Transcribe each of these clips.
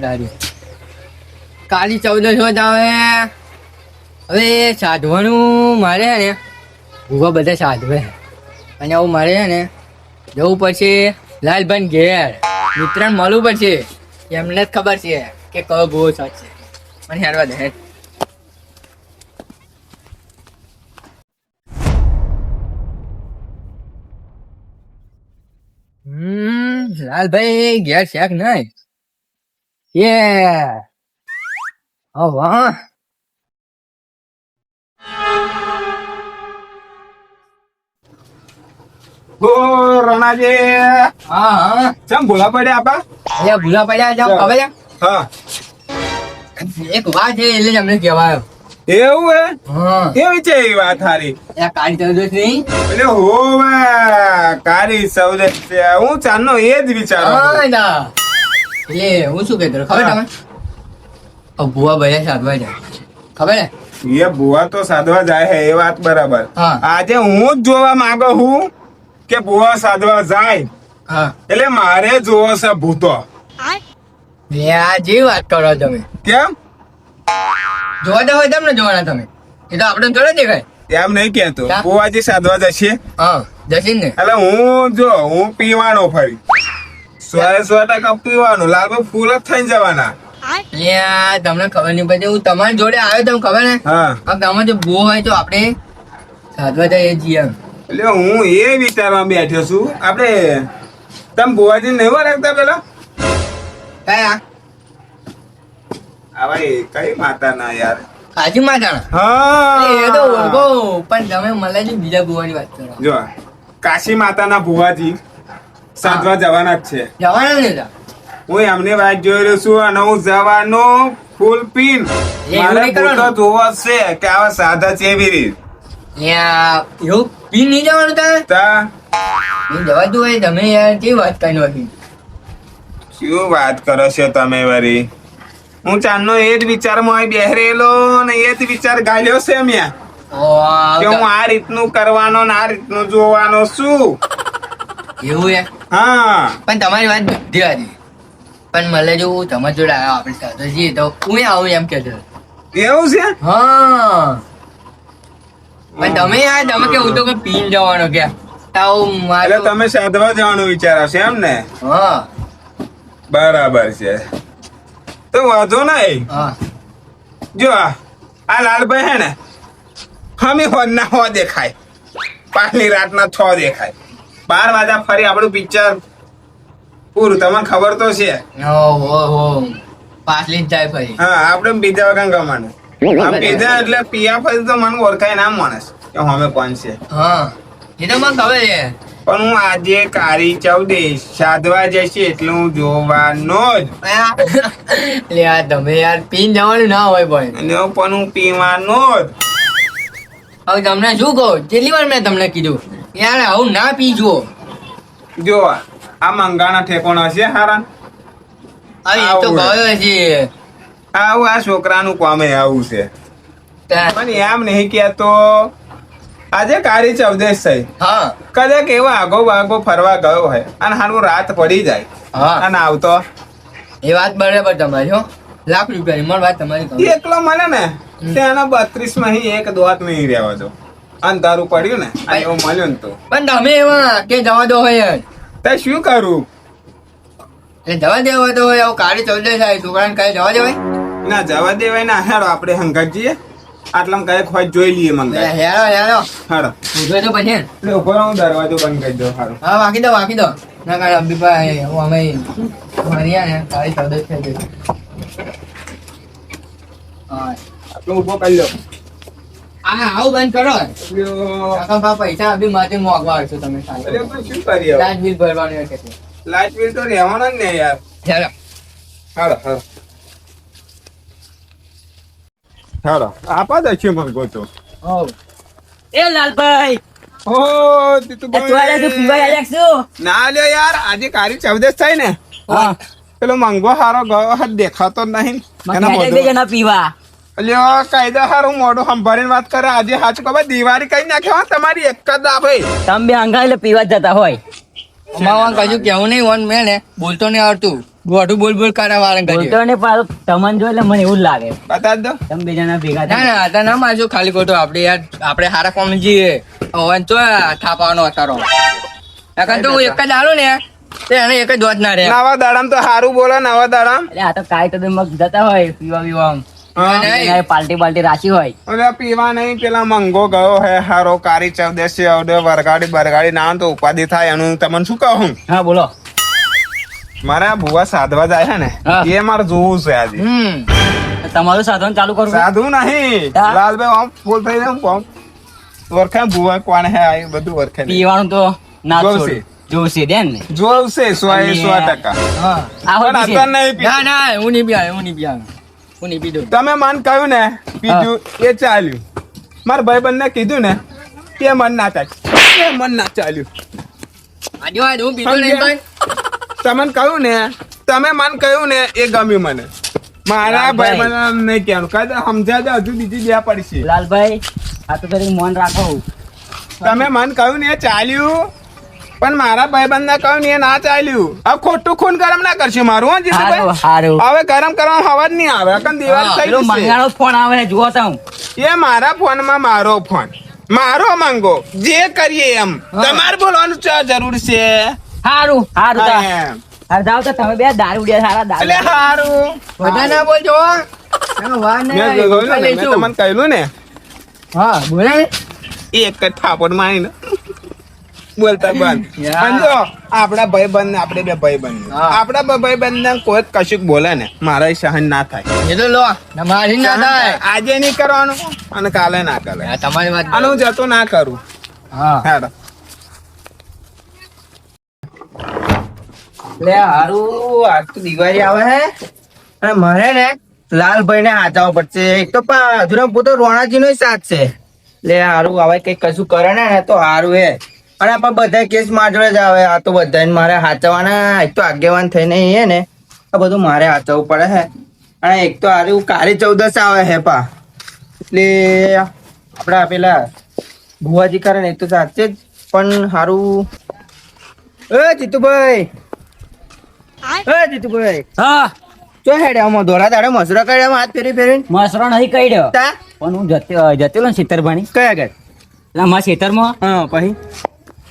દારી કાલી ચૌદસ જ આવે. હવે સાધવાનું મારે ને ભૂવા બધા સાધવે. અને આવું મારે ને, જવું પડશે લાલભાઈ ઘેર. મિત્રને મળવું પડશે. એમને જ ખબર છે કે કયો ભૂવો સાચશે મને હેરવા દે. લાલભાઈ ઘેર શેક નહીં? યે Oh, huh? ઓ રણાજી. હા હા. ચમ ભૂલા પડ્યા આપા? અહીંયા ભૂલા પડ્યા જાવ ખબર હા. એક વાત છે એટલે જ અમને કહેવાયો. એવું હે? કેવી છે એ વાત હારી? કાળી ચૌદસ નહીં એટલે હોવે સૌદે છે. હું ચાંદનો એ જ વિચારો એટલે હું શું કહેતો ખબર તમે ભુવા ભૂવા સાધવા જાય. ખબર ને? એ ભુવા તો સાધવા જાય હે એ વાત બરાબર. આજે હું જ જોવા માંગુ હું કે ભુવા સાધવા જાય. એટલે મારે જોવો છે ભૂતો. જે વાત કરો તમે. કેમ? જોવા હોય તમને જોવાના તમે. એ તો આપણે જોડે દેખાય. એમ નહીં કેતો? ભુવાજી સાધવા જશે? હા જશે ને. એટલે હું જો હું પીવાનો ફરી. સો સો ટકા પીવાનું. લાલભાઈ ફૂલ જ થઈ જવાના. તમને ખબર નહીં પછી હું તમારી જોડે આવ્યો તમને ખબર ને? હા. આ ગામમાં જો બો હોય તો આપણે સાધવા જઈએ છીએ એટલે હું એ વિચારમાં બેઠો છું. આપણે તમે બોવાજી નહીં રાખતા પેલા? કયા? આ ભાઈ કઈ માતા ના યાર? કાજુ માતા હા. એ તો ઓળખો પણ તમે મને બીજા બુવાની વાત કરો. જો કાશી માતાના ભુવાજી. સાધવા જવાના જ છે. જવાના ને હું એમને વાત જોઈ રહ્યો છું અને હું જવાનો ફૂલ પીન મારે જોવો છે કે આવા સાધા છે એવી રીત. એવું પી નહીં જવાનું તારે? તા. જવા દો તમે યાર કેવી વાત કરી નથી શું વાત કરો છો તમે વરી? હું ચાંદનો એ જ વિચારમાં અહીં બેહરેલો ને એ જ વિચાર ગાલ્યો છે મેં કે હું આ રીતનું કરવાનો ને આ રીતનું જોવાનો છું. એવું યાર. હા. પણ તમારી વાત બધી હતી પણ મને જો હું તમારી જોડે આવ્યો આપણે સાથે જઈએ તો હું આવું એમ કે એવું છે? હા. પણ તમે આ તમે કે હું તો કે પીન જવાનો કે. તાવ મારો તમે સાધવા જવાનું વિચારો છે એમ ને? હા. બરાબર છે. તો વાંધો નહીં. હા. જો આ આ લાલભાઈ હે ને હમી હોદ ના હો દેખાય. પાછલી રાતના છ દેખાય. બાર વાગ્યા ફરી આપણું પિક્ચર પૂરું તમને ખબર તો છે. પાછલી જાય ફરી. હા આપણે બીજા વગર ગમાનું આમ પીધા એટલે પિયા ફરી તો મને ઓળખાય ના માણસ કે અમે કોણ છે. હા. એ તો મને ખબર છે. પણ હું આજે કારી ચૌદે સાધવા જશે એટલે હું જોવાનો જ. લે આ તમે યાર પીન જવાનું ના હોય અને પણ હું પીવાનો જ. હવે તમને શું કહું? કેટલી વાર મેં તમને કીધું? યાર આવું ના પીજો. જો આ મંગાના ઠેકોણા છે હારા. હવે તો ગયો છે. આવું આ છોકરાનું કામે આવું છે. પણ એમ નહીં કહેતો આજે કારી ચૌદેશ થઈ હા. કદાચ એવો આગો આગો ફરવા ગયો હોય અને હારું રાત પડી જાય. હા. અને આવતો. એ વાત બરાબર તમારી હો. લાખ રૂપિયા મારી વાત તમારી એકલો મને ને તેના બત્રીસમાં એક દોત નહીં રહેવા દો. અંધારું પડ્યું ને અને એવું મળ્યું ને તો. પણ તમે એવા કે જવા દો હોય તે શું કરું? એટલે જવા દેવા તો હોય આવું કાળી ચૌદે થાય છોકરાને કઈ જવા દેવાય ના જવા દેવાય ના હેડો આપણે હંગાત જઈએ. આટલામાં કઈ ખોજ જોઈ લઈએ મંગાય. હેડો હેડો. હેડો. ઉઠો તો પછી એટલે ઊભો રહો, દરવાજો બંધ કરી દો સારું હા વાંકી દો વાંકી દો. ના કાંઈ અંબીભાઈ હું અમે માર્યા ને કાળી ચૌદે થઈ ગઈ હા આટલું ઊભો કરી લો. આ આવું બંધ કરો. કાકા પૈસા આપી માથે મોંઘવા આવશો તમે અરે સારું પણ શું કરીએ હવે? બિલ ભરવાનું હોય લાઇટ બિલ તો રહેવાનો જ ને યાર. ચાલો. હાલો હાલો. હાલો આપા દે છે એ લાલભાઈ! ઓ અચવાડા તું પીવા આલ્યા છું ના લ્યો યાર આજે કારી ચૌદશ થાય ને. હા. પેલો મંગો હારો ગયો હાથ દેખાતો જ નહીં. એના પીવા. લ્યો કાયદા હારું મોઢું સંભાળીને વાત કરે. આજે હાચ ખબર દિવાળી કઈ નાખ્યો તમારી એક જ આપે તમે બે અંગા એટલે પીવા જતા હોય. અમારે કશું કેવું નહીં વન મેં ને બોલતો નહીં આવડતું. ગોઠું બોલ બોલ કરે વાળા કરી બોલતો ને પાછો તમને જો એટલે મને એવું લાગે. બતા દો. તમે બીજાના ભેગા ના ના આતા ના મારજો ખાલી ખોટો આપણે યાર આપણે હારા કોમ જઈએ હવે ચો થાપાવાનો અતારો. નકર તો હું એક જ આલો ને. તે એને એક જ દોત ના રે નવા દાડામ તો સારું બોલો નવા દાડામ. એટલે આ તો કાય તો મગ જતા હોય પીવા પીવા પાર્ટી પાર્ટી રાખી હોય. અરે પીવા નહીં પેલા મંગો ગયો હે હારો કારી ચૌદસી અવડે વરગાડી બરગાડી ના તો ઉપાધિ થાય એનું તમને શું કહું? હા બોલો. મારા ભુવા સાધવા જાય છે ને એ મારે જોવું છે આજે. તમારું સાધન ચાલુ કરવું સાધવું નહીં. લાલભાઈ આમ ફૂલ થઈ જાય આમ ઓળખાય ભુવા કોણ હે આ બધું વરખે પીવાનું તો ના જોશે. છોડ. જોશે દેન ને? જોવશે સો એ સો ટકા. હા ના ના હું નહીં પીવા હું નહીં પીવા હું પીધું તમે મન કહ્યું ને પીધું એ ચાલ્યું. મારા ભાઈ ને કીધું ને તે મન ના થાય. એ મન ના ચાલ્યું. આજે વાત હું પીધું નહીં ભાઈ. તમને કહ્યું ને તમે મન કહ્યું ને એ ગમ્યું મને. મારા લાલભાઈ. ભાઈ મને નહીં કહેવાનું. કદાચ સમજ્યા દે હજુ બીજી બે પડશે. લાલભાઈ આ તો તારી મન રાખો. તમે મન કહ્યું ને એ ચાલ્યું. પણ મારા ભાઈબંધ ને કહ્યું એ ના ચાલ્યું. હવે ખોટું ખૂન ગરમ ના કરશે મારું હા જીતુભાઈ? હવે ગરમ કરવામાં હવા જ નહીં આવે અકન દિવાળી થઈ પેલો જશે. ફોન આવે જુઓ તમે એ મારા ફોનમાં મારો ફોન. મારો માંગો જે કરીએ એમ. તમારે બોલવાનું ચા જરૂર છે. સારું સારું જાઓ તો તમે બે દારૂ ઉડ્યા સારા દારૂ. એટલે સારું બધા ના બોલજો. મેં મેં. તમને કહ્યું ને. હા બોલે. એક જ થાપડ મારીને. બોલતા બંધ સમજો આપડા ભાઈ બંધ આપડે બે ભાઈ બંધ આપડા ભાઈ બંધ ને કોઈ કશુંક બોલે ને મારા સહન ના થાય. એ તો લો મારી ના થાય. આજે નહીં કરવાનું અને કાલે ના કરે. તમારી વાત અને હું જતો ના કરું. હા. હેડો. લે હારું આજ તો દિવાળી આવે હે. અને મારે ને લાલભાઈ ને હાચાવો પડશે. એક તો હજુરા પોતો રોણાજી નો સાથ છે. લે હારું હવે કઈ કશું કરે ને તો હારું હે. અને પણ બધા કેસ માજડે જ આવે. આ તો બધાને મારે હાચવાના એક તો આગેવાન થઈને એ ને આ બધું મારે હાચવવું પડે હે. અને એક તો હારું કાળી ચૌદસ આવે હે પા. એટલે આપડા પેલા ભુવાજી કરે ને એ તો સાચે જ પણ સારું એ જીતુભાઈ. એ જીતુભાઈ. હા. ચો હેડે આમાં દોરા દાડે મસરો કરે હાથ ફેરી ફેરી મસરો નહીં તા? પણ હું જતે જતેલો ને ખેતરભાણી કયા ગયા એટલે મારા ખેતરમાં હા પછી?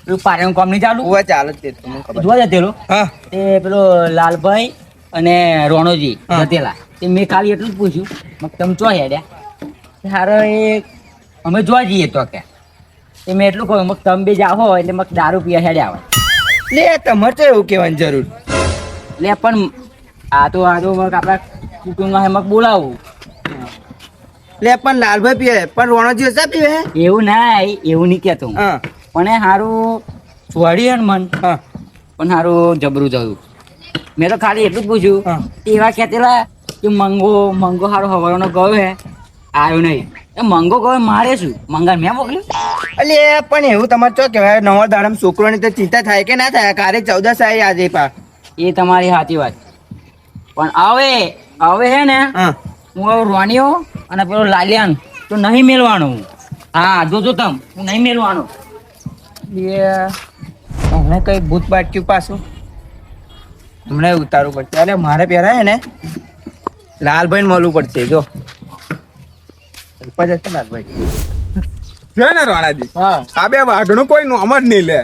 પેલું પારેનું કામ નહીં ચાલુ? ઉવા ચાલે તે જોવા જતેલો હા. તે પેલો લાલભાઈ અને રોણોજી. જતેલા. તે મેં ખાલી એટલું જ પૂછ્યું. મગ તમે ચો હેડ્યા? હારો એ અમે જોવા જઈએ તો કે. તે મેં એટલું કહ્યું મગ તમે બી જાઓ એટલે મગ દારૂ પીવા હેડ્યા હોય. લે તમારે તો એવું કહેવાની જરૂર. એટલે પણ આ તો આ તો મગ આપણા કુટુંબમાં મગ બોલાવું. લે પણ લાલભાઈ પીવે પણ રોણોજી હસા પીવે? એવું ના એવું નહીં કહેતો હું. પણ એ સારું છોડી હે મન. હા. પણ સારું જબરું જયું મેં તો ખાલી એટલું જ પૂછ્યું. એવા કહેતેલા કે મંગો મંગો સારો હવાનો ગયો હે. આવ્યો નહીં. એ મંગો ગયો મારે શું? મંગા મેં મોકલ્યું? અલે પણ એવું તમારે ચો કહેવાય નવા દાડમ છોકરોની તો ચિંતા થાય કે ના થાય? કારે ચૌદસ આવી આજે પા એ તમારી સાચી વાત. પણ હવે હવે હે ને હું. રોનિયો અને પેલો લાલિયાન તો નહીં મેળવાનું હા જોજો તમ હું નહીં મેળવાનું એ હમણાં કઈ ભૂત બાટક્યું પાછું? હમણે ઉતારવું પડશે. અરે મારે પહેરાય ને લાલભાઈ મળવું પડશે જો. લાલભાઈ. છે ને રોણાજી. આ બે વાઘનું કોઈ નું અમર નહીં લે.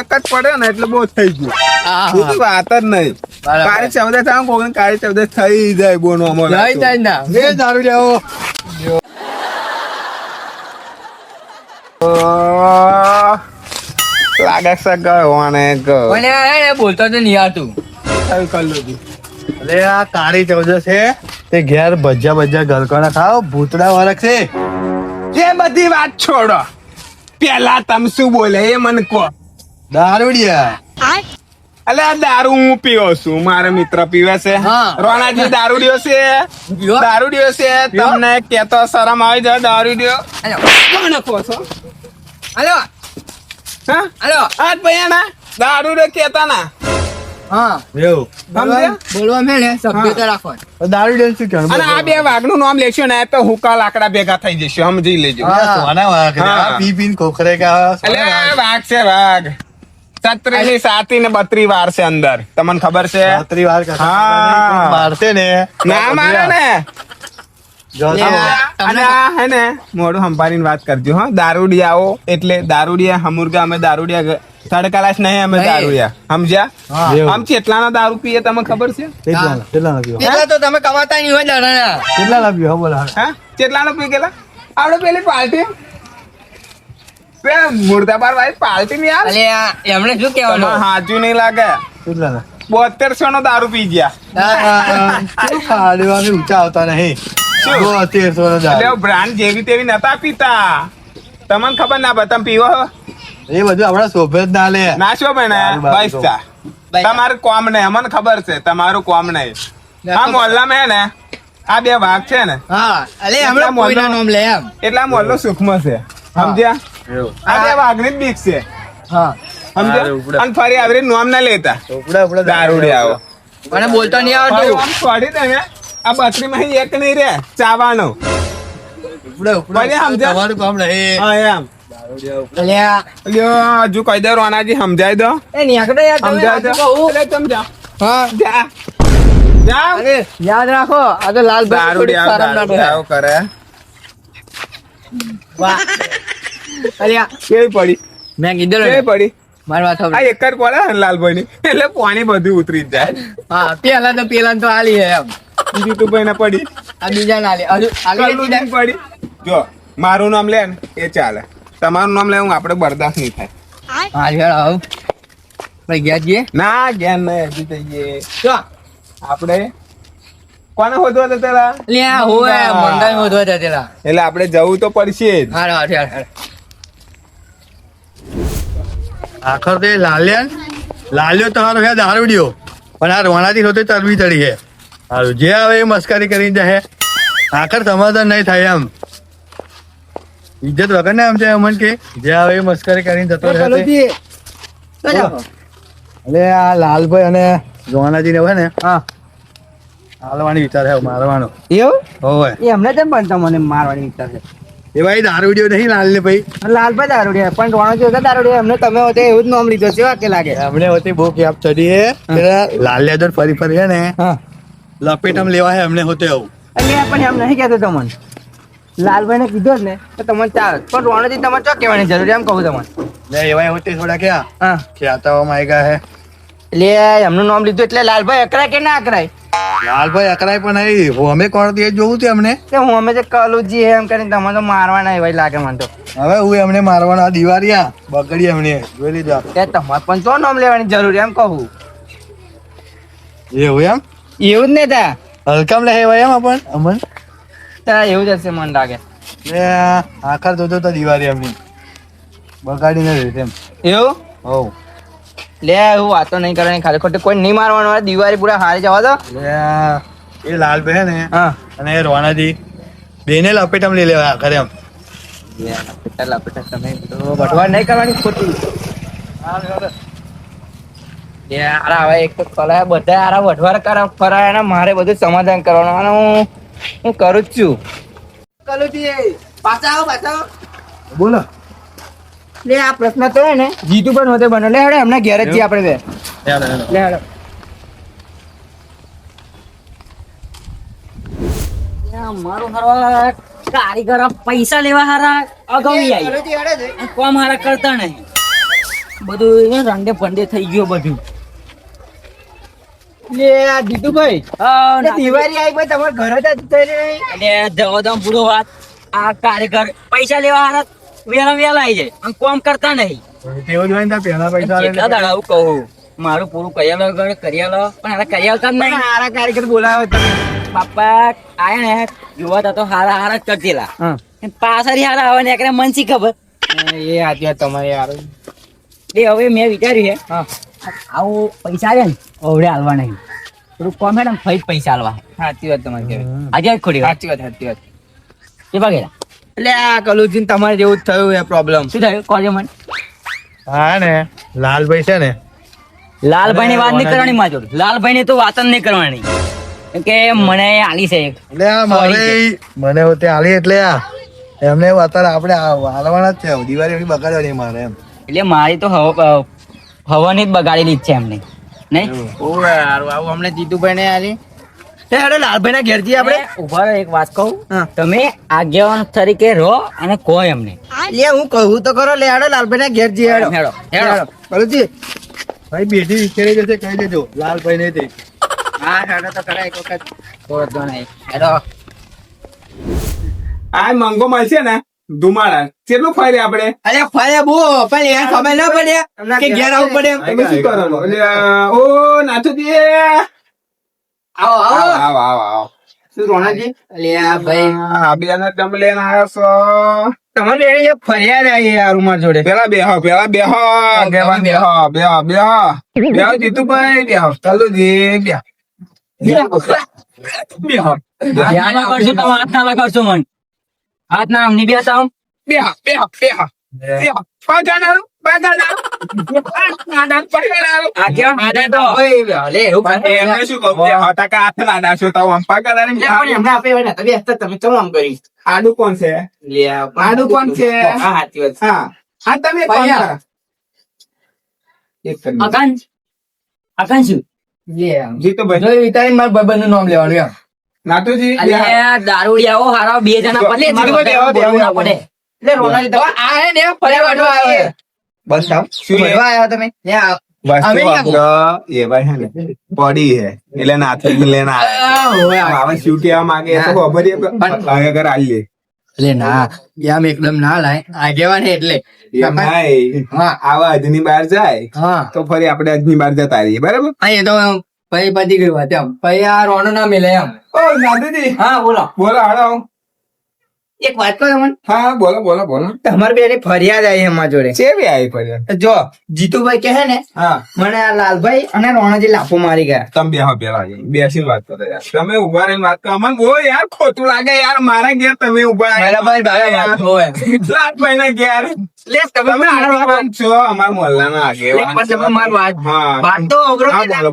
એક જ પડે ને એટલે બહુ થઈ ગયું. બીજી વાત જ નહીં. કાળી ચૌદસ આમ કોઈને કાળી થઈ જાય બોનો અમો જાય ને. બે દારૂ લેવો. લાગે છે ગયો અને ગયો ને બોલતો તો નહીં આવતું અરે આ કાળી ચૌદસ છે. તે ઘેર ભજીયા ભજીયા ગલકોના ખાવ ભૂતડા વરખ છે. જે બધી વાત છોડો. પેલા તમ શું બોલે એ મને કહો. દારૂડિયા. અલે આ દારૂ હું પીવો છું મારા મિત્ર પીવે છે. હા. રોણાજી દારૂડિયો છે? દારૂડિયો છે. તમને કેતો શરમ આવી જાય દારૂડિયો. કોણ કહો છો? હાલો. હા? હલો. આ કેતા ના હા. એવું. બોલવા મેં ને સભ્યતા રાખો. દારૂડિયા શું કહેવાનું? અને આ બે વાઘનું નામ લેશો ને તો હુકા લાકડા ભેગા થઈ જશે. સમજી લેજો. સોના વાઘ પી પીને કા છે વાઘ. છત્રી સાતી ને બત્રી વાર છે અંદર. તમને ખબર છે? રાત્રિ વાર હા. મારશે ને? ના મારે ને. જો અને આ હે ને મોઢું સંભાળીને વાત કરજો હા. દારૂડિયાઓ એટલે દારૂડિયા હમુરગા અમે દારૂડિયા તડકાલાશ નહીં અમે. દારૂડિયા. સમજ્યા. આમ કેટલાનો દારૂ પીએ તમે ખબર છે? એટલા તો તમે કમાતા નહીં હોય દાડા કેટલાના પીવો? બોલો હા. કેટલાનો પી ગયેલા આપણે પેલી પાર્ટી? બે મુર્દાબાદ ભાઈ પાર્ટી ની યાર એમણે શું કહેવાનું? હાચું નહીં લાગે. કેટલાના? બોતેરસો નો દારૂ પી ગયા. ખાડવાની ઊંચા આવતા નહીં. એટલે બ્રાન્ડ જેવી તેવી નતા પીતા. તમને ખબર ના તમે પીવો એ બધું આપડા શોભે જ ના લે. ના શું બને દારૂ બારૂ બસ તો. ચા તમારું કોમ નહીં અમને ખબર છે તમારું કોમ નહીં. આ મોહલ્લામાં હે ને આ બે વાઘ છે ને. હા અલે એટલા હમણાં મોઢા- નામ લે એમ. એટલે આ સુખમાં છે સમજ્યા? આ બે વાઘની જ બીક છે. હા. સમજ્યા? અને ફરી આવી રીતે નોમ ના લેતા. ઉપડા આવો મને બોલતો નહીં આવડતું. છોડી દે ને. આ બકરીમાં એક નહીં રે ચાવાનો. હજુ કહી દો રોનાજી સમજાય દો. સમજાય દો. હા. જા. યાદ રાખો આ તો કરે. વાહ. કેવી પડી? મેં કીધું કેવી પડી? મારી વાત આ એક જ પડે લાલભાઈ ની એટલે પાણી બધું ઉતરી જાય. હા પેલા તો પેલા તો આલી હે એમ. જીતુભાઈ ને પડી. આ બીજા ના લે હજુ ને પડી. જો મારું નામ લે ને એ ચાલે. તમારું નામ લેવું આપણે બરદાસ્ત નહીં થાય. હા યાર આવ ભાઈ ગયા જઈએ ના ગયા નહીં હજી જઈએ જો આપણે કોને હોદવા હતા લે હોય મંડાઈ હોદવા જતેલા એટલે આપણે જવું તો પડશે જ. હા હા હા હાર. આખર તે લાલ્યા લાલ્યો તો તમારો હે દારૂડિયો. પણ આ રોણાથી હોતે તરવી ચડી છે. હારું જે આવે એ મસ્કરી કરીને જાય આખર સમાધાન નહીં થાય એમ. ઇજ્જત વગર ને આમ છે અમન કે. જે આવે એ મસ્કરી કરીને જતો રહે. એટલે આ લાલભાઈ અને જોવાનાજી ને હોય ને હા. હાલવાની વિચાર છે મારવાનો. એવું? હોય એ એમને તેમ બનતા મને મારવાની વિચાર છે? એ ભાઈ દારૂડિયો નહીં લાલ ને ભાઈ લાલભાઈ દારૂડિયા પણ રોણો જો દારૂડિયા એમને તમે હોતે એવું જ નામ લીધો છે કે લાગે. અમને હોતી બહુ કેપ ચડી લાલ લેદર ફરી ફરી હે ને હા. લપેટમ લેવા હે એમને હોતે આવું. એટલે પણ એમ નહીં કહેતો તમને. લાલભાઈ ને કીધો જ ને તો તમને ચાલ પણ રોણજી તમારે ચો કહેવાની જરૂર? એમ કહું તમને. લે એવા હોતે થોડા ક્યાં? હા. ખ્યાતાઓમાં આવ્યા હે. એટલે એમનું નામ લીધું એટલે લાલભાઈ અકરાય કે ના અકરાય લાલભાઈ અકરાય પણ નહીં. હું અમે કોણ તે જોવું હતું એમને કે હું અમે જે કલુજી એમ કરીને તમે તો મારવાના એવા લાગે મને તો. હવે હું એમને મારવાના આ દિવાળિયા બગડી એમને. જોઈ લીધા. કે તમારે પણ ચો નામ લેવાની જરૂર એમ કહું? એવું એમ? એવું જ નહીં તા. હલકામ લે એવા એમ આપણ અમન? તા એવું જ હશે મને લાગે. લે આખર જોતો તો દિવાળી એમની. બગાડીને રહી એમ. એવું? હોવ. લે હું વાતો નહીં કરવાની ખાલી ખોટી. કોઈ નહીં મારવાનું દિવાળી પૂરા હારી જવા દો. એ લાલભાઈ હે ને હા. અને એ રોનાજી બેને લપેટમ લઈ લેવા આખરે એમ. લપેટા લપેટા તમે તો વઢવા નહીં કરવાની ખોટી. એ આરા હવે એક તો કલા બધા આરા વઢવાર કરે ફરાય અને મારે બધું સમાધાન કરવાનું અને હું હું કરું જ છું. કલુજી પાછા આવો પાછા બોલો. લે આ પ્રશ્ન તો હે ને. જીતુ પણ હોતે બનો લે હેડે એમના ઘેર જ આપણે બે. લે હેડો. મારો હારા. કારીગર પૈસા લેવા હારા. આવી. છે કોમ હારા કરતા નહીં. બધું રંડે ફંડે થઈ ગયો બધું. લે આ હા, દિવાળી આવી ભાઈ તમારા ઘરે જ થઈ રહી એટલે જવા પૂરો વાત. આ કારીગર પૈસા લેવા હારા વેલા વેલા આવી જાય. અને કોમ કરતા નહીં. તેવું જ હોય પહેલા પૈસા કેટલા દાડા આવું કહું મારું પૂરું કરિયાલો ગણ કરિયાલો પણ હારા કરિયાલતા નહીં. હારા કારીગર બોલાવે તમે બાપા આયા ને જોવા તો હારા હારા જ કરતેલા પાછળ હારા આવે ને એકને મન ખબર? એ આજે તમારે યાર એ હવે મેં વિચાર્યું છે હા. આવું પૈસા છે ને ઓવડે હાલવા નહીં. થોડું કહો મેડમ ફરી પૈસા હાલવા. સાચી વાત તમારી આજે ખોડી સાચી વાત સાચી વાત. એ બગેરા એટલે આ કલુજીન તમારે જેવું જ થયું એ પ્રોબ્લેમ શું થયું? કોલેજ મને. હા ને લાલભાઈ છે ને. લાલભાઈ ની વાત નહીં કરવાની મારી લાલભાઈ ની તો વાત જ નહીં કરવાની. કે મને આલી છે એટલે મારે મને હોતે આલી એટલે આ એમને વાતર અત્યારે આપણે આ હાલવાના જ છે. દિવાળી બગાડવાની મારે એમ. એટલે મારી તો હવાની જ બગાડેલી જ છે એમને. નહીં? હારું આવું હમણાં જીતુભાઈ ને આલી. એ લાલભાઈ ના ઘેર આપણે. ઊભા રહો, એક વાત કહું. તમે આગેવાન તરીકે રહો અને કહો એમને. લે હું કહું તો કરો લે હેડો લાલભાઈ ના ઘેર જઈએ હેડો. હેડો, ભાઈ બેટી વિખેરી જશે કહી દેજો લાલભાઈ ને તે. હા હેડો તો કરાય એક વખત. વાંધો નહીં. હેડો. આ મંગો મળશે ને? ધુમાડા. કેટલું ફરી આપણે? અરે ફરે બહુ પણ યાર ખબર ના પડે કે ઘેર આવું પડે. તમે શું કરો એટલે, ઓ નાથુજી. આવો આવો. આવો આવો આવો શું રોણાજી? અલે આ ભાઈ. આ બેના તમે લઈને આવ્યો છો. તમારે એ ફરિયાદ આવી યાર ઉમર જોડે. પેલા બેહો પેલા બેહો આગેવાન બેહો બેહો બેહો બેહો જીતુભાઈ બેહો ચાલુજી બેહો બેહો ના કરશો તો હાથ ના લગાડશો મન. હાથ ના અમને બેસા આમ. બેહો બેહો બેહો. બેહો. તો. હાથ ના તો હોય ને આડું કોણ છે? આડું કોણ છે? હા તમે અકાન અકાન શું? લે જીતુભાઈ. જોઈ વિચારી મારા નું નામ લેવાનું એમ. અલ્યા દારૂડિયાઓ હારા બે જણા ના પડે. લે રોનાજી તમે આ હે ને બસ. શું? આવ્યા તમે? પડી હે. એટલે નાથુજી લઈને આવ્યા. આ હોય આ. હવે શું કહેવા માંગે તો ખબર આગળ આલીએ. લે. ના એમ એકદમ ના લાય. આગેવાન એટલે. આવા અજની બાર જાય હા. તો ફરી આપણે અજની બાર જતા રહીએ બરાબર? એ તો પછી પતી ગયું વાત એમ. પછી આ રોનો ના મિલે એમ. ઓ હા બોલો. બોલો હાલો. એક વાત કહો તમને હા બોલો બોલો બોલો. તમારે બે ફરિયાદ આવી એમાં જોડે. ચેવી આવી ફરિયાદ? જો જીતુભાઈ કહે ને હા. મને આ લાલભાઈ અને રોણાજી લાફો મારી ગયા. તમે બેહો પેલા બેસી વાત કરો યાર. તમે ઊભા રહીને વાત કરો. અમને બહુ યાર ખોટું લાગે યાર. મારા ઘેર તમે ઊભા મારા ભાઈ ભાઈ વાત હોય. લાટભાઈ ના ઘેર તમે આડા છો. અમારા મોહલ્લાના આગેવાન પણ તમે મારી વાત વાત તો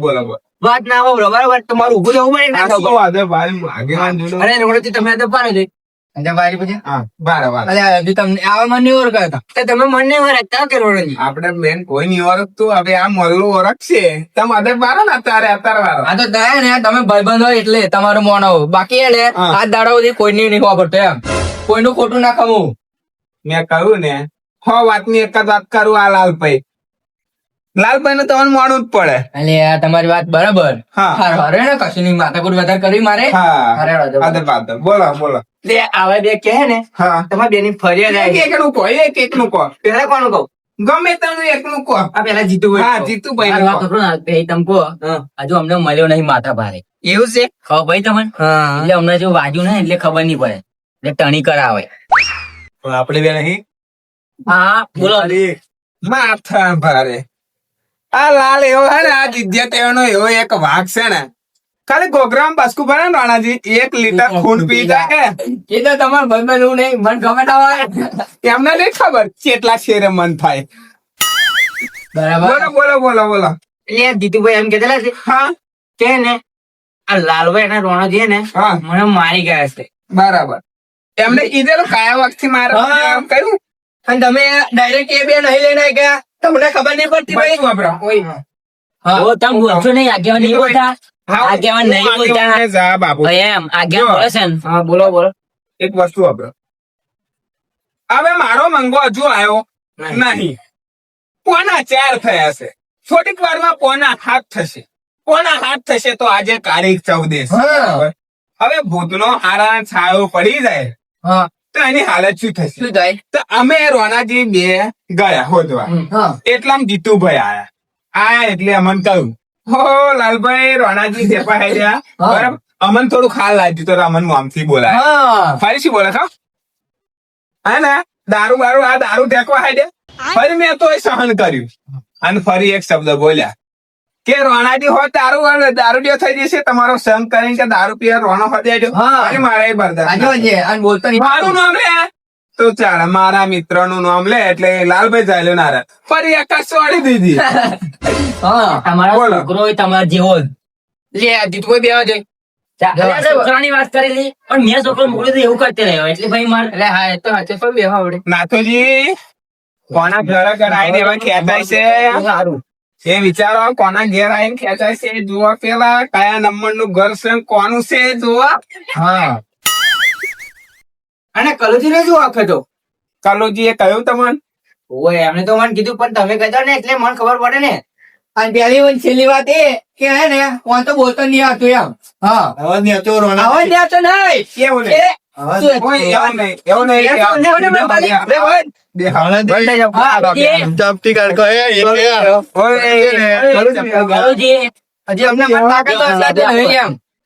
બોલો બોલો. વાત ના અવરો બરાબર? તમારું ઉભું જવું પડે આ ના શું વાંધો ભાઈ? આગેવાન જોડો અરે રોણાજી તમે તો પાડો જોઈ. અને વારી પછી હા બરાબર અરે હજી તમને આવા મને નહીં કરતા તો તમે મને નહીં ઓળખતા કે રોણાજી આપણે બેન કોઈ નહીં ઓળખતું હવે આ મલ્લો ઓળખશે. તમે અધર બારો ને અત્યારે અત્યારે વાળો આ તો દયા ને તમે ભાઈબંધ હોય એટલે તમારું મોનો બાકી એને હા. આ દાડા સુધી કોઈને નહીં વાપરતો એમ. કોઈનું ખોટું ના ખાવું મેં કહ્યું ને હો વાતની એક જ વાત કરું આ લાલભાઈ. લાલભાઈ ને તમને મોડું જ પડે. એટલે આ તમારી વાત બરાબર. હા. હારું, ને કશું નહીં માથાકૂટ વધારે કરી મારે? હા. બોલો બોલો. એટલે આવા બે કહે ને હા. તમારે બેની ફરિયાદ એક નું કહો એક નું કહો. પેલા કોણ કહું? ગમે તેનું એકનું કહો. આ પેલા જીતુભાઈ હા. જીતુભાઈ વાત કહો. ને, ભાઈ તમે કહો. હા. હજુ અમને મળ્યો નહીં માથા ભારે. એવું છે? ખબર ભાઈ તમને? એટલે અમને જો વાજુ ને એટલે ખબર નહીં પડે. એટલે ટણી કરાવે. પણ આપણે બે નહીં? હા બોલો. માથા ભારે. આ લાલ એવો હે ને આ જીજ્યા તેનો એવો એક વાઘ છે ને. ખાલી ગોગરામ બસકું ભરે ને રાણાજી એક લીટર ખૂન પી જાય એ તો તમારે ભાઈબંધ હું નહીં મન ગમે ના હોય. એમને નહીં ખબર કેટલા શેરે મન થાય. બરાબર. બોલો બોલો બોલો એટલે જીતુભાઈ એમ કેતા છે હા. કે ને આ લાલભાઈ અને રોણાજી ને હા. મને મારી ગયા છે બરાબર. એમને કીધેલું કયા વખત મારે. એમ કહ્યું અને તમે ડાયરેક્ટ એ બે નહીં લઈને ગયા? તમને ખબર નહીં પડતી ભાઈ? વાપરા ઓય હા. ઓ તમે બોલશો નહીં આગેવાન નહીં બોલતા? આગેવાન નહીં બોલતા. જા બાપુ એમ આગેવાન બોલે છે હા બોલો બોલો. એક વસ્તુ વાપરો હવે મારો મંગો હજુ આવ્યો નહીં. કોના ચાર થયા છે. થોડીક વારમાં કોના હાથ થશે. કોના હાથ થશે તો આજે તારીખ ચૌદેશ હા. હવે ભૂતનો હારા છાયો પડી જાય. હા. તો એની હાલત શું થશે? શું થાય? તો અમે રોનાજી બે ગયા હોદવા. એટલા એટલામાં જીતુભાઈ આયા. આયા એટલે અમન કહ્યું હો લાલભાઈ રોણાજી જેપા હેડ્યા બરાબર? અમન થોડું ખાલ લાગ્યું તો અમન મોમથી બોલાય. હા. ફરી શું બોલે ખા હા ને? દારૂ બારૂ આ દારૂ ટેકવા હેડ્યા ફરી મેં તો સહન કર્યું. અને ફરી એક શબ્દ બોલ્યા. કે રોણાડી હોય દારૂ વાળો દારૂડિયો થઈ જશે તમારો સંગ કરીને કે દારૂ પીવા રોણો હદે હા. મારે બરદાસ્ત બોલતો નહીં. મારું નામ લે. તો ચાલ મારા મિત્રનું નામ લે એટલે લાલભાઈ ચાલ્યો નારા ફરી આકાશ છોડી દીધી. હા. તમારો બોલો. છોકરો હોય તમારા જેવો જ. લે દીધું કોઈ બેવા આ છોકરાની વાત કરેલી પણ મેં છોકરો મોકલ્યો એવું કરતી રહ્યો. એટલે ભાઈ મારે એટલે હા એ તો હાચે પણ બે આવડે. નાથોજી કોના ઘરે ઘર આવી દેવા ખેંચાય છે સારું. એ વિચારો કોના ઘેર આવીને ખેંચાય છે જોવા પેલા. કયા નંબરનું ઘર છે કોનું છે જોવા હા. અને કલુજી ને જોવા તો કલોજી એ કહ્યું તમને? ઓય એમને તો મને કીધું પણ તમે કહેતા ને એટલે મને ખબર પડે ને. અને પેલી વન છેલ્લી વાત એ કે હે ને હું તો બોલતો નહીં આવતું એમ. હા. અવાજ નહીં આવતો રોના. આવા જ આવતો નહીં. કેવું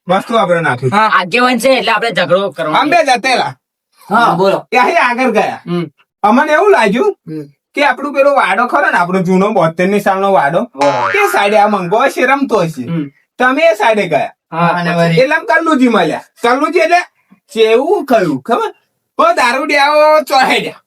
વસ્તુ નાખ્યું આગેવાન છે એટલે ઝઘડો આમ બે જતેલા. હા બોલો. આગળ ગયા. અમને એવું લાગ્યું કે આપણું પેલો વાડો ખરો ને આપણો જૂનો બોતેરની સાલનો વાડો એ સાઈડે આ મંગો હશે. રમતો હશે તમે એ સાઈડે ગયા. હા અને વળી. એટલે કલ્લુજી મળ્યા. કલ્લુજી એટલે ચેવું કહ્યું ખબર? ઓ દારૂડિયાઓ ચોહેડ્યા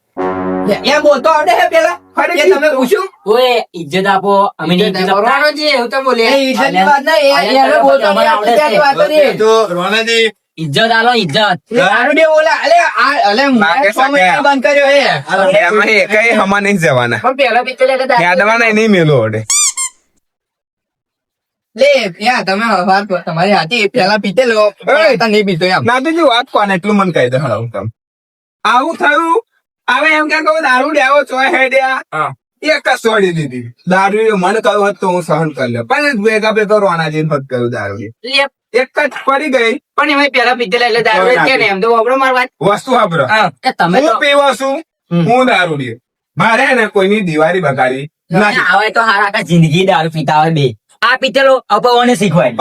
એમ બોલતો આવડે હે પેલા? ફરી એ તમને પૂછ્યું ઓય ઇજ્જત આપો અમે ઇજ્જત આપતા કરવાનો છે તો બોલે. એ વાત નહીં, એ- એને બોલતો આવડે ત્યાંની વાતો નહીં. તો રોનાજી ઇજ્જત આલો ઇજ્જત દારૂડિયો બોલે, અલે આ- અલે મારે માગે છ મહિના સગા. બંધ કર્યો હે. એમાં હમા નહીં જવાના. પણ પેલા પિક્ચર એટલે દારૂ નહીં મેલો ઓડે લે યા તમે વાત તમારી હાથી પેલા પીતેલો પણ નહીં પીતો એમ. ના બીજું વાત કોને? એટલું મને કહી દે હળવું તમે. આવું થયું? હવે એમ કે કહું દારૂડિયાઓ ચોહેડ્યા એક જ છોડી દીધી. દારૂ મને કહ્યું હોત તો હું સહન કરી લે પણ ભેગા ભેગા રોનાજી ફત કર્યું દારૂ એક જ પડી ગઈ. પણ એમાં પેલા પિક્ચર એટલે દારૂ કે ને એમ. તો વાપરો માર વાત. વસ્તુ વાપરો. તમે હું પીવો છું હું દારૂ મારે કોઈ ને કોઈની દિવાળી બગાડી આવે તો હારા આખા જિંદગી દારૂ પીતા હોય બે. આ પીતેલો અપવાને શીખવાય.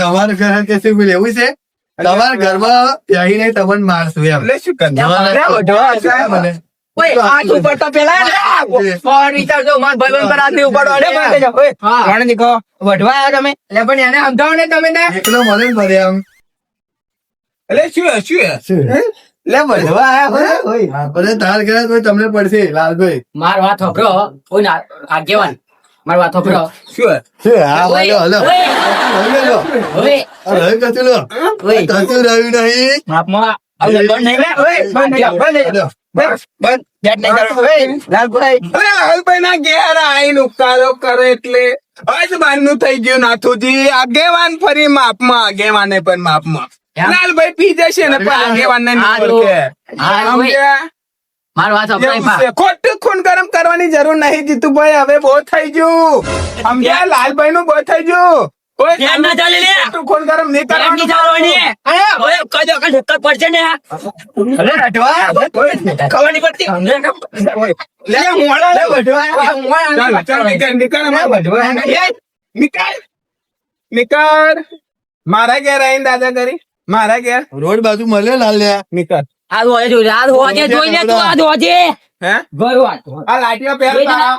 તમારું ઘર છે? તમારા ઘરમાં ત્યાંથી નહીં તમને મારશું એમ. શું ઉપડતા પેલા ફોન વિચારજો, મારા ભાઈબંધ પર હાથ નહીં અરે, બંધ ઓય, હા. કહો, વઢવા આવ્યા તમે? એટલે પણ એને સમજાવો ને તમે ને. એકલો મને ભરે આમ. એટલે શું શું? લે બધવા આવ્યા હોય. હા, તાર ઘરે તો તમને પડશે લાલભાઈ. માર વાત હોભરો કોઈ ના આગેવાન. માર વાત હોભરો શું? શું? હા બોલો હલો. હવે લો. રહ્યું નહીં. માપમાં આવું નહીં. ઓય, બંધ બંધ નાથુજી. આગેવાન ફરી માપમાં આગેવાને પણ માપમાં? લાલભાઈ પી જશે ને. ખોટું ખૂન ગરમ કરવાની જરૂર નહીં જીતુભાઈ હવે બહુ થઈ ગયું. સમજ્યા લાલભાઈ નું બહુ થઈ ગયું. કોઈ ધ્યાન ના ચાલે લે. ખોટું ખૂન ગરમ નહીં ધ્યાન નહીં ચાલવાની. કરવાનું ઓય, કઈ દો, કઈ ધક્કા પડશે ને? અરે ખબર નહીં. પડતી લે, મોડા લે. વઢવા ચાલ, ચાલ, નીકળ, નીકળ, ના, વઢવા એ, નીકળ. નીકળ. મારા ઘેર આવીને દાદા કરી. મારા ઘેર? રોડ બાજુ મળે લાલ્યા. નીકળ આ ધોજે જોઈ આ ધોજે જોઈ લે તું, આ ધોજે. હે? ભગવાન. આ લાઠીઓ પહેર. તારા.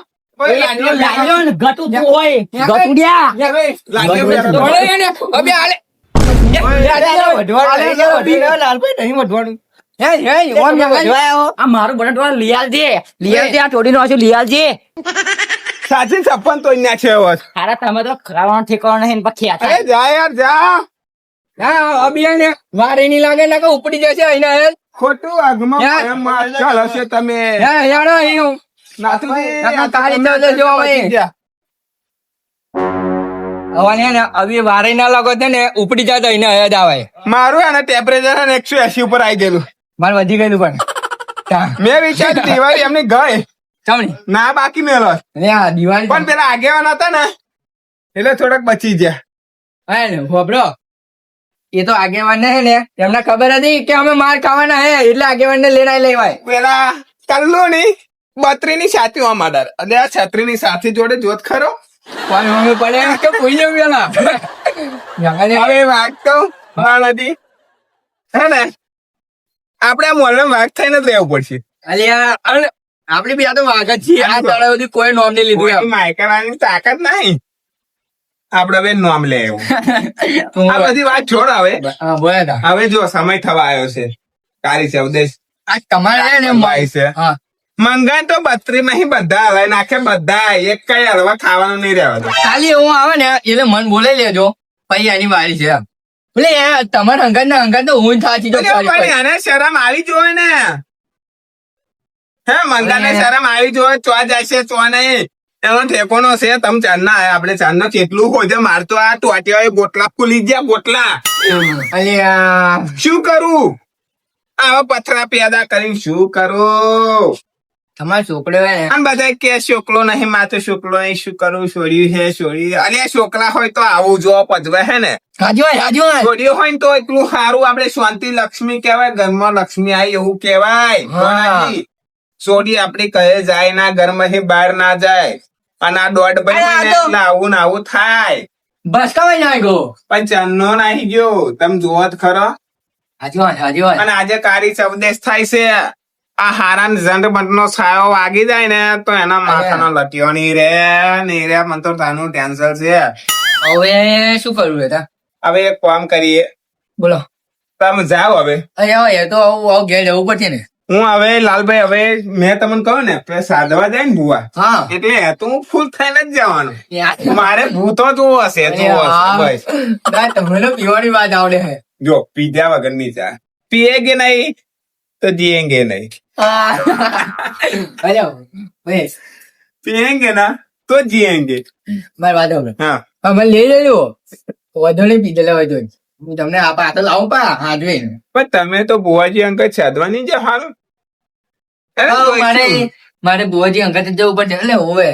સાચી છપ્પન તો અહીંયા છે તમે તો ખાવાનું ઠેકાણું નહીં ને પછી ખેંચાય. અરે જા યાર જા. હા, અબી એને વારે નહીં લાગે ને કે ઉપડી જશે અહીંના ખોટું આગમાં ચાલ હશે તમે. યાર, હું. ને, ના ને ઉપડી જાય તો અહીંના આવે. મારું એને ટેમ્પરેચર એકસો એસી ઉપર આવી ગયેલું. મારે વધી ગયેલું પણ. મેં વિચાર્યું દિવાળી એમની ગઈ. ના બાકી મેલો. ને દિવાળી પણ પેલા આગેવાન હતા ને એટલે થોડાક બચી ગયા. હા ને, હોભળો. એ તો આગેવાન ને ને એમને ખબર હતી કે અમે માર ખાવાના હે એટલે આગેવાન ને લઈને લેવાય. પેલા કલ્લો ની બત્રી ની સાથી આમ આડાર અને આ છત્રી ની સાથી જોડે જોત ખરો? પણ અમે પડે? કે કોઈ જવું પેલા. હવે વાઘ તો નથી હે ને? આપણે આ મોલમાં વાઘ થઈને જ રહેવું પડશે. અલ્યા આપડી બી આ તો વાઘ જ છીએ. આ દાડા બધી કોઈ નોમ નહીં લીધું કોઈ માયકાની તાકાત નહીં. આપણે બેન નામ લે એવું આ બધી વાત છોડ હવે. હા. હવે જો સમય થવા આવ્યો છે. કારી ચૌદેશ આ તમારે ને ભાઈ છે. હા. મંગાન તો બત્રી માં બધા હલાઈ નાખે બધા એક કઈ હલવા ખાવાનું નહીં રહેવા ખાલી એવું આવે ને એટલે મન બોલે લેજો. પછી એની વારી છે. એટલે તમારા અંગત ના અંગત તો હું થાચી જો અને શરમ આવી જોવે ને. હે મંગાને ને શરમ આવી જોવે ચો જશે ચો નહીં. એનો ઠેકોનો છે તમે આયા. આપણે ચાંદનો કેટલું હોય મારતો આ ટોટિયા ગોટલા ફૂલી ગયા ગોટલા. અલે શું કરું? આવા પથરા પેદા કરીને શું કરું? તમારો છોકરો આમ બધા કે છોકલો નહીં માથે છોકલો નહીં શું કરું? છોડ્યું છે છોડ્યું અરે છોકરા હોય તો આવું જો પજવે હે ને. હાજો છોડ્યું હોય ને તો એટલું સારું આપણે શાંતિ લક્ષ્મી કહેવાય ઘરમાં લક્ષ્મી આવી એવું કહેવાય. છોડી આપડી કહે જાય ના ઘરમાં બહાર ના જાય. અને આ દોઢ તો- એટલે આવું ને આવું થાય. બસ કમાઈ ના ગયો પણ ચન્નો નાહી ગયો. તમે જોવો જ ખરો. હાજી વાત હાજી વાત. અને આજે કારી ચવદેશ થાય છે. આ હારા ઝંડ નો છાયો વાગી જાય ને તો એના માથાનો લટિયો નહીં રે નહીં રે. મને તો તાનું ટેન્શન છે. હવે શું કરવું બેટા? હવે એક કામ કરીએ. બોલો. તમે જાઓ હવે. અહીંયા હોય તો આવું આવું ઘેર જવું પડશે ને. હું હવે લાલભાઈ હવે મેં તમને કહ્યું ને આપણે સાધવા જાય ને ભૂવા. હા. એટલે તું ફૂલ થઈને જ જવાનું. મારે ભૂતો જોવો હશે જોવો તમને પીવાની વાત આવડે છે જો પીધા વગરની ચા પીએગે નહીં તો જીએંગે નહીં. પીએંગે ના તો જીએંગે. મારી વાત હા. અમે લઈ લેજો. વધુ નહીં પીધેલા હોય તો હું તમને આ પાછળ લાવું પા હા પણ તમે તો બુવાજી અંકલ સાધવાની જ હારું. મારે મારે બુવાજી અંકલ જવું પડશે. એટલે હોવે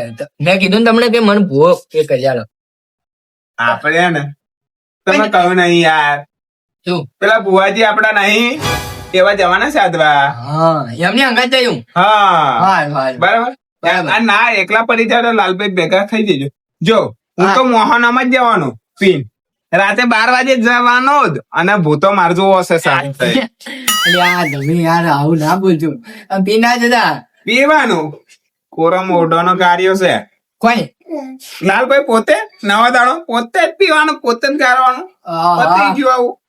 મેં કીધું ને તમને કે મને ભૂવો એ કરી આલો. આપણે ને? તમે કહ્યું નહીં યાર. શું? પેલા બુવાજી આપડા નહીં એવા જવાના સાધવા. હા એમની અંગત જયું હા. બરાબર. ના એકલા પડી જાય લાલભાઈ ભેગા થઈ જજો. જો હું તો મોહનામાં જ જવાનું પીન. રાતે બાર વાગે જવાનો જ. અને ભૂતો મારજો હશે થઈ તમે યાર આવું ના બોલજો. પીના જતા. પીવાનું. કોરમ મોઢાનો કાર્યો છે. કોઈ? લાલભાઈ પોતે નવા દાડો પોતે જ પીવાનું પોતે જ ગારવાનું. પતી ગયું આવું.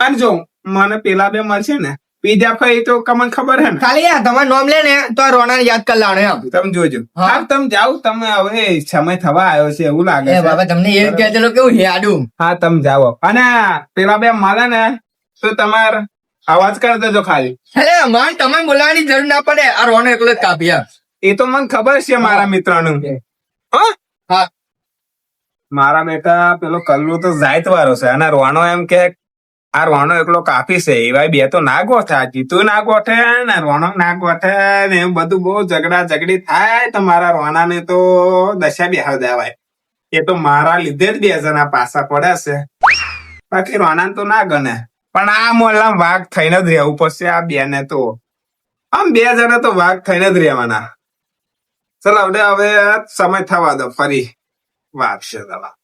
અને જો મને પેલા બે મળશે ને. પીજા ફરી તો કમન ખબર હે ને? ખાલી આ તમારું નામ લે ને તો રોણા યાદ કર લાણે એમ. તમે જોજો. હા. હા તમે જાઓ તમે હવે સમય થવા આવ્યો છે એવું લાગે એ છે. બાબા તમને એ કહેતો કેવું હેડું? હા તમે જાઓ. અને પેલા બે મળે ને તો તમાર અવાજ કરી દેજો ખાલી. અરે મારે તમે બોલાવાની જરૂર ના પડે. આ રોને એકલો જ કાપ્યા એ તો મને ખબર છે મારા મિત્રનું. હા? હા. મારા બેટા પેલો કલ્લુ તો જાયત વાળો છે. અને રોનો એમ કે આ રોણો એકલો કાપી છે. એવા બે તો ના ગોઠે જીતું ના ગોઠે ને રોણો ના ગોઠે ને એવું બધું બહુ ઝઘડા ઝઘડી થાય તો મારા રોનાને તો દશા બેહાર દેવાય એ તો મારા લીધે જ બે જણા પાસા પડે છે. બાકી રોનાને તો ના ગણે. પણ આ મોહલ્લા વાઘ થઈને જ રહેવું પડશે આ બે ને તો. આમ બે જણા તો વાઘ થઈને જ રહેવાના. ચલો હવે હવે સમય થવા દો. ફરી વાગશે દવા